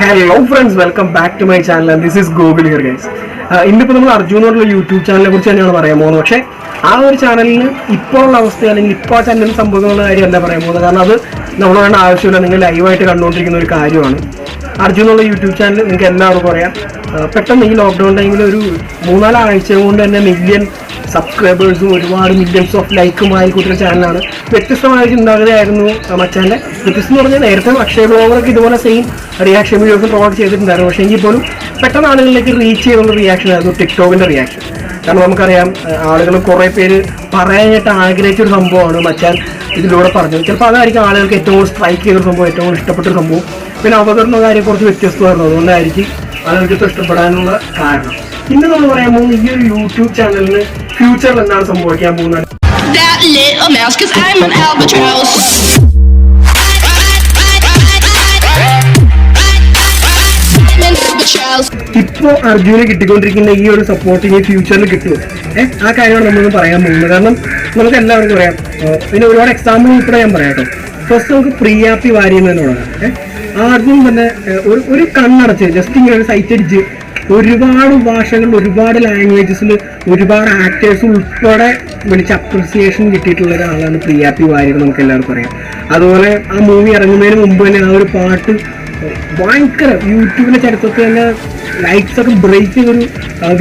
Hello friends welcome back to my channel this is Google here guys ഇന്നിപ്പോൾ നമ്മൾ അർജുൻ എന്നുള്ള YouTube ചാനലിനെ കുറിച്ച് തന്നെയാണ് പറയാൻ പോകുന്നത്. പക്ഷേ ആ ഒരു ചാനലിന് ഇപ്പോൾ ഉള്ള അവസ്ഥ അല്ലെങ്കിൽ ഇപ്പോൾ ആ ചാനലിൽ സംഭവിക്കുന്ന കാര്യമല്ല പറയാൻ പോകുന്നത്. കാരണം അത് നമ്മൾ വേണ്ട ആവശ്യമില്ല. നിങ്ങൾ ലൈവായിട്ട് കണ്ടുകൊണ്ടിരിക്കുന്ന ഒരു കാര്യമാണ്. അർജുൻ എന്നുള്ള യൂട്യൂബ് ചാനൽ നിങ്ങൾക്ക് എല്ലാവർക്കും അറിയാം. പെട്ടെന്ന് ഈ ലോക്ക്ഡൗൺ ടൈമിൽ ഒരു മൂന്നാലാഴ്ച കൊണ്ട് തന്നെ മില്യൺ സബ്സ്ക്രൈബേഴ്സും ഒരുപാട് മില്യൺസ് ഓഫ് ലൈക്കും ആയി കൂട്ടുന്ന ചാനലാണ് വ്യത്യസ്തമായ ചിന്താഗതിയായിരുന്നു മച്ചാന്റെ വ്യത്യസ്തം എന്ന് പറഞ്ഞാൽ നേരത്തെ അക്ഷയ ബ്ലോഗറൊക്കെ ഇതുപോലെ സെയിം റിയാക്ഷൻ വീഡിയോസ് പ്രൊവൈഡ് ചെയ്തിട്ടുണ്ടായിരുന്നു. പക്ഷേ എങ്കിൽ പോലും പെട്ടെന്ന് ആളുകളിലേക്ക് റീച്ച് ചെയ്തുള്ള റിയാക്ഷൻ ആയിരുന്നു ടിക്ടോക്കിന്റെ റിയാക്ഷൻ കാരണം നമുക്കറിയാം ആളുകൾ കുറേ പേര് പറയാനായിട്ട് ആഗ്രഹിച്ച ഒരു സംഭവമാണ് മച്ചാൻ ഇതിലൂടെ പറഞ്ഞത്. ചിലപ്പോൾ അതായിരിക്കും ആളുകൾക്ക് ഏറ്റവും സ്ട്രൈക്ക് ചെയ്തൊരു സംഭവം ഏറ്റവും ഇഷ്ടപ്പെട്ട സംഭവം. പിന്നെ അവതരണ കാര്യം കുറച്ച് വ്യത്യസ്തമായിരുന്നു അതുകൊണ്ടായിരിക്കും ആളുകൾക്ക് ഇഷ്ടപ്പെടാനുള്ള കാരണം. ഇന്ന് നമ്മൾ പറയാൻ ഈ ഒരു യൂട്യൂബ് ചാനലിന് ഫ്യൂച്ചറിൽ എന്താണ് സംഭവിക്കാൻ പോകുന്നത്? ഇപ്പോൾ അർജുന് കിട്ടിക്കൊണ്ടിരിക്കുന്ന ഈ ഒരു സപ്പോർട്ട് ഇനി ഫ്യൂച്ചറിൽ കിട്ടുമോ? ഏഹ് ആ കാര്യമാണ് നമ്മളൊന്ന് പറയാൻ പോകുന്നത്. കാരണം നമുക്ക് എല്ലാവർക്കും പറയാം പിന്നെ ഒരുപാട് എക്സാമ്പിൾ ഉൾപ്പെടെ ഞാൻ പറയാം കേട്ടോ. ഫസ്റ്റ് നമുക്ക് പ്രിയാപ്പി വാരിയെന്ന് തന്നെ തുടങ്ങാം. ഏഹ് ആ അർജുൻ തന്നെ ഒരു ഒരു കണ്ണടച്ച് ജസ്റ്റ് ഇങ്ങനെ ഒരു സൈറ്റ് അടിച്ച് ഒരുപാട് ഭാഷകളിൽ ഒരുപാട് ലാംഗ്വേജസിൽ ഒരുപാട് ആക്ടേഴ്സ് ഉൾപ്പെടെ വിളിച്ച് അപ്രിസിയേഷൻ കിട്ടിയിട്ടുള്ള ഒരാളാണ് പ്രിയാപ്പി വാര്യർ നമുക്ക് എല്ലാവർക്കും അറിയാം. അതുപോലെ ആ മൂവി ഇറങ്ങുന്നതിന് മുമ്പ് തന്നെ ആ ഒരു പാട്ട് ഭയങ്കര യൂട്യൂബിലെ ചരിത്രത്തിൽ തന്നെ ലൈക്സ് ഒക്കെ ബ്രേക്ക് ചെയ്തൊരു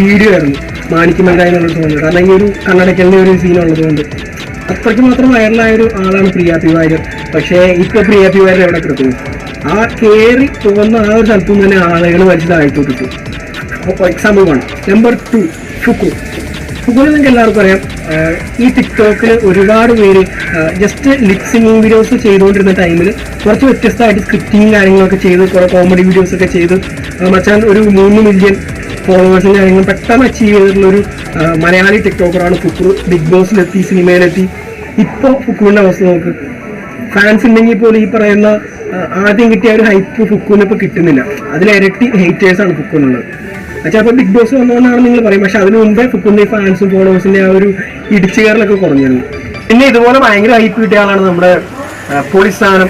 വീഡിയോ ആയിരുന്നു. മാണിക്ക് എന്നുള്ളത് തോന്നുന്നത് കാരണം ഈ ഒരു കണ്ണടയ്ക്കലിന്റെ ഒരു സീൻ ഉള്ളതുകൊണ്ട് അത്രയ്ക്ക് മാത്രം വൈറലായ ഒരു ആളാണ് പ്രിയ വാര്യർ. പക്ഷേ ഇപ്പൊ പ്രിയ വാര്യർ എവിടെ കിടക്കുന്നു? ആ കയറി പോകുന്ന ആ ഒരു സ്ഥലത്തു നിന്ന് തന്നെ ആളുകൾ വലിച്ചു താഴ്ത്തോട്ടിട്ടു അപ്പോൾ എക്സാമ്പിൾ വൺ നമ്പർ ടു ഫുക്കു ഫുക്കുവിനെ നിങ്ങൾക്ക് എല്ലാവർക്കും അറിയാം. ഈ ടിക്ടോക്കിൽ ഒരുപാട് പേര് ജസ്റ്റ് ലിപ് സിംഗിങ് വീഡിയോസ് ചെയ്തുകൊണ്ടിരുന്ന ടൈമിൽ കുറച്ച് വ്യത്യസ്തമായിട്ട് സ്ക്രിപ്റ്റിങ് കാര്യങ്ങളൊക്കെ ചെയ്ത് കുറേ കോമഡി വീഡിയോസ് ഒക്കെ ചെയ്ത് മച്ചാൻ ഒരു മൂന്ന് മില്യൺ ഫോളോവേഴ്സും കാര്യങ്ങളും പെട്ടെന്ന് അച്ചീവ് ചെയ്തിട്ടുള്ള ഒരു മലയാളി ടിക്ടോക്കറാണ് ഫുക്കു ബിഗ് ബോസിലെത്തി സിനിമയിലെത്തി ഇപ്പോൾ ഫുക്കുവിന്റെ അവസ്ഥ നോക്ക്. ഫാൻസ് ഉണ്ടെങ്കിൽ പോലും ഈ പറയുന്ന ആദ്യം കിട്ടിയ ഒരു ഹൈപ്പ് ഫുക്കൂനിപ്പോൾ കിട്ടുന്നില്ല. അതിലിരട്ടി ഹേറ്റേഴ്സാണ് ആണ് ഫുക്കുവിനുള്ളത് ചിലപ്പോൾ ബിഗ് ബോസ് വന്നതെന്നാണ് നിങ്ങൾ പറയും. പക്ഷെ അതിന് മുമ്പേ ഫുക്കുന്ന ഫാൻസും ഫോളോവേഴ്സിന്റെ ആ ഒരു ഇടിച്ചു കയറലൊക്കെ കുറഞ്ഞിരുന്നു. പിന്നെ ഇതുപോലെ ഭയങ്കര ഹൈപ്പ് കിട്ടിയ ആളാണ് നമ്മുടെ പൊളിസ്ഥാനം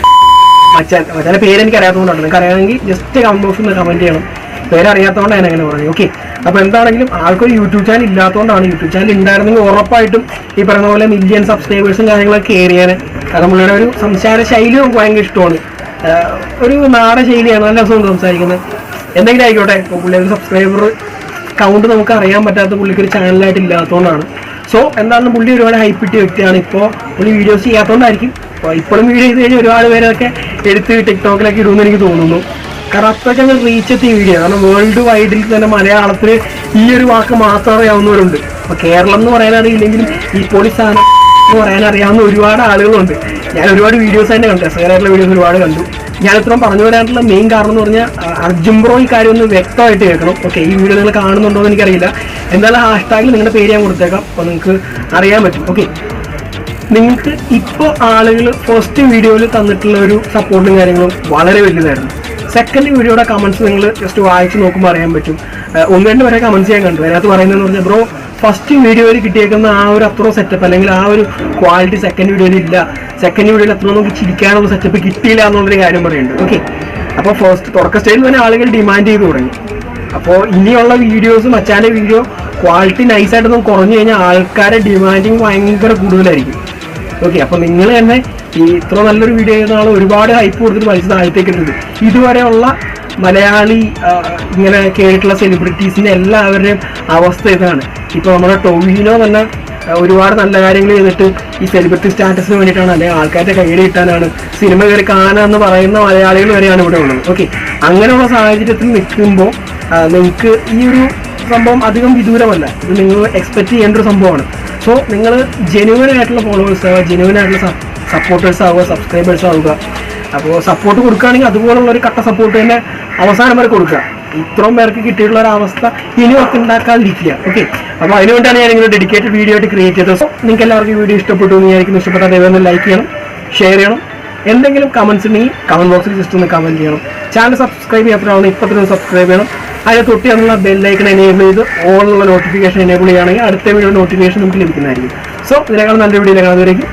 മച്ചാൻ. മച്ചാന്റെ പേര് എനിക്ക് അറിയാത്തതുകൊണ്ടാണ് നിങ്ങൾക്ക് അറിയാമെങ്കിൽ ജസ്റ്റ് കമന്റ് ബോക്സിൽ കമന്റ് ചെയ്യണം. പേരറിയാത്തതുകൊണ്ടാണ് ഞാൻ അങ്ങനെ പറഞ്ഞു ഓക്കെ അപ്പോൾ എന്താണെങ്കിലും ആൾക്കൊരു യൂട്യൂബ് ചാനൽ ഇല്ലാത്തതുകൊണ്ടാണ് യൂട്യൂബ് ചാനൽ ഉണ്ടായിരുന്നെങ്കിൽ ഉറപ്പായിട്ടും ഈ പറഞ്ഞ പോലെ മില്യൺ സബ്സ്ക്രൈബേഴ്സും കാര്യങ്ങളൊക്കെ ഏറിയാൻ കാരണം നമ്മളുടെ ഒരു സംസാര ശൈലി നമുക്ക് ഭയങ്കര ഇഷ്ടമാണ്. ഒരു നാടൻ ശൈലിയാണ് നല്ല രസമുണ്ട് സംസാരിക്കുന്നത്. എന്തെങ്കിലും ആയിക്കോട്ടെ ഇപ്പോൾ പുള്ളി ഒരു സബ്സ്ക്രൈബർ കൗണ്ട് നമുക്ക് അറിയാൻ പറ്റാത്ത പുള്ളിക്ക് ഒരു ചാനലായിട്ട് ഇല്ലാത്തതുകൊണ്ടാണ് സോ എന്താണെന്ന് പുള്ളി ഒരുപാട് ഹൈപ്പിട്ടിയ വ്യക്തിയാണ്. ഇപ്പോൾ പുള്ളി വീഡിയോസ് ചെയ്യാത്തതുകൊണ്ടായിരിക്കും ഇപ്പോഴും വീഡിയോ ചെയ്ത് കഴിഞ്ഞാൽ ഒരുപാട് പേരൊക്കെ എടുത്ത് ടിക്ടോക്കിലൊക്കെ ഇടുമെന്ന് എനിക്ക് തോന്നുന്നു. കാരണം അത്രയ്ക്ക് അങ്ങ് റീച്ച് എത്തിയ വീഡിയോ കാരണം വേൾഡ് വൈഡിൽ തന്നെ മലയാളത്തിൽ ഈ ഒരു വാക്ക് മാത്രം അറിയാവുന്നവരുണ്ട്. അപ്പോൾ കേരളം എന്ന് പറയാനറിയില്ലെങ്കിലും ഈ പൊളി സാധനം അറിയാവുന്ന ഒരുപാട് ആളുകളുണ്ട്. ഞാൻ ഒരുപാട് വീഡിയോസ് തന്നെ കണ്ടു. രസകരമായിട്ടുള്ള വീഡിയോസ് ഒരുപാട് കണ്ടു. ഞാൻ ഇത്രയും പറഞ്ഞു വരാനുള്ള മെയിൻ കാരണം എന്ന് പറഞ്ഞാൽ അർജുൻ ബ്രോ ഈ കാര്യം ഒന്ന് വ്യക്തമായിട്ട് കേൾക്കണം. ഓക്കെ ഈ വീഡിയോ നിങ്ങൾ കാണുന്നുണ്ടോ എന്ന് എനിക്കറിയില്ല. എന്തായാലും ഹാഷ്ടാഗിൽ നിങ്ങളുടെ പേര് ഞാൻ കൊടുത്തേക്കാം. അപ്പോൾ നിങ്ങൾക്ക് അറിയാൻ പറ്റും. ഓക്കെ നിങ്ങൾക്ക് ഇപ്പോൾ ആളുകൾ ഫസ്റ്റ് വീഡിയോയിൽ തന്നിട്ടുള്ള ഒരു സപ്പോർട്ടും കാര്യങ്ങളും വളരെ വലുതായിരുന്നു. സെക്കൻഡ് വീഡിയോയുടെ കമൻസ് നിങ്ങൾ ജസ്റ്റ് വായിച്ച് നോക്കുമ്പോൾ അറിയാൻ പറ്റും. ഒന്ന് രണ്ട് വരെ കമൻസ് ചെയ്യാൻ കണ്ടു. അതിനകത്ത് പറയുന്നതെന്ന് പറഞ്ഞാൽ ബ്രോ ഫസ്റ്റ് വീഡിയോയിൽ കിട്ടിയേക്കുന്ന ആ ഒരു അത്ര സെറ്റപ്പ് അല്ലെങ്കിൽ ആ ഒരു ക്വാളിറ്റി സെക്കൻഡ് വീഡിയോയിൽ ഇല്ല. സെക്കൻഡ് വീഡിയോയിൽ അത്ര നമുക്ക് ചിരിക്കാനുള്ള സെറ്റപ്പ് കിട്ടിയില്ല എന്നുള്ളൊരു കാര്യം പറയുന്നുണ്ട്. ഓക്കെ അപ്പോൾ ഫസ്റ്റ് തുടക്ക സ്റ്റേജിൽ തന്നെ ആളുകൾ ഡിമാൻഡ് ചെയ്ത് തുടങ്ങി. അപ്പോൾ ഇനിയുള്ള വീഡിയോസും അച്ചാന്റെ വീഡിയോ ക്വാളിറ്റി നൈസായിട്ടൊന്നും കുറഞ്ഞു കഴിഞ്ഞാൽ ആൾക്കാരെ ഡിമാൻഡിങ് ഭയങ്കര കൂടുതലായിരിക്കും. ഓക്കെ അപ്പോൾ നിങ്ങൾ തന്നെ ഈ ഇത്ര നല്ലൊരു വീഡിയോ ചെയ്യുന്ന ആൾ ഒരുപാട് ഹൈപ്പ് കൊടുത്തിട്ട് മനസ്സിൽ താഴത്തേക്ക് ഇതുവരെയുള്ള മലയാളി ഇങ്ങനെ കേട്ടിട്ടുള്ള സെലിബ്രിറ്റീസിന്റെ എല്ലാവരുടെയും അവസ്ഥ ഇതാണ്. ഇപ്പോൾ നമ്മുടെ ടോവിനോ തന്നെ ഒരുപാട് നല്ല കാര്യങ്ങൾ ചെയ്തിട്ട് ഈ സെലിബ്രിറ്റി സ്റ്റാറ്റസിന് വേണ്ടിയിട്ടാണ്. അല്ലെങ്കിൽ ആൾക്കാരുടെ കയ്യിൽ കിട്ടാനാണ്. സിനിമ കയറി കാണാമെന്ന് പറയുന്ന മലയാളികൾ വരെയാണ് ഇവിടെ ഉള്ളത്. ഓക്കെ അങ്ങനെയുള്ള സാഹചര്യത്തിൽ നിൽക്കുമ്പോൾ നിങ്ങൾക്ക് ഈ ഒരു സംഭവം അധികം വിദൂരമല്ല. ഇത് നിങ്ങൾ എക്സ്പെക്ട് ചെയ്യേണ്ട ഒരു സംഭവമാണ്. സോ നിങ്ങൾ ജെനുവൻ ആയിട്ടുള്ള ഫോളോവേഴ്സ് ജെനുവൻ ആയിട്ടുള്ള സപ്പോർട്ടേഴ്സ് ആവുക സബ്സ്ക്രൈബേഴ്സ് ആവുക. അപ്പോൾ സപ്പോർട്ട് കൊടുക്കുകയാണെങ്കിൽ അതുപോലുള്ള ഒരു കട്ട സപ്പോർട്ട് തന്നെ അവസാനം വരെ കൊടുക്കുക. ഇത്രയും പേർക്ക് കിട്ടിയിട്ടുള്ള ഒരു അവസ്ഥ ഇനി ഒക്കെ ഉണ്ടാക്കാതിരിക്കുക. ഓക്കെ അപ്പോൾ അതിനുവേണ്ടിയാണ് ഞാൻ ഇങ്ങനെ ഡെഡിക്കേറ്റഡ് വീഡിയോ ആയിട്ട് ക്രിയേറ്റ് ചെയ്തത്. സോ നിങ്ങൾക്ക് എല്ലാവർക്കും വീഡിയോ ഇഷ്ടപ്പെട്ടു എന്ന് വിചാരിക്കുന്നു. ഇഷ്ടപ്പെട്ടാൽ ദയവായി ലൈക്ക് ചെയ്യണം ഷെയർ ചെയ്യണം. എന്തെങ്കിലും കമൻസ് ഉണ്ടെങ്കിൽ കമന്റ് ബോക്സിൽ ജസ്റ്റ് ഒന്ന് കമന്റ് ചെയ്യണം. ചാനൽ സബ്സ്ക്രൈബ് ചെയ്യാത്തതാണ് ഇപ്പോൾ തന്നെ സബ്സ്ക്രൈബ് ചെയ്യണം. അതിന് തൊട്ടി എന്നുള്ള ബെല്ലൈക്കൺ എനേബിൾ ചെയ്ത് ഓൾ ഉള്ള നോട്ടിഫിക്കേഷൻ എനേബിൾ ചെയ്യുകയാണെങ്കിൽ അടുത്ത വീഡിയോ നോട്ടിഫിക്കേഷൻ നമുക്ക് ലഭിക്കുന്നതായിരിക്കും. സോ ഇതിനേക്കാൾ നല്ല വീഡിയോ കാണുന്നവരേക്കും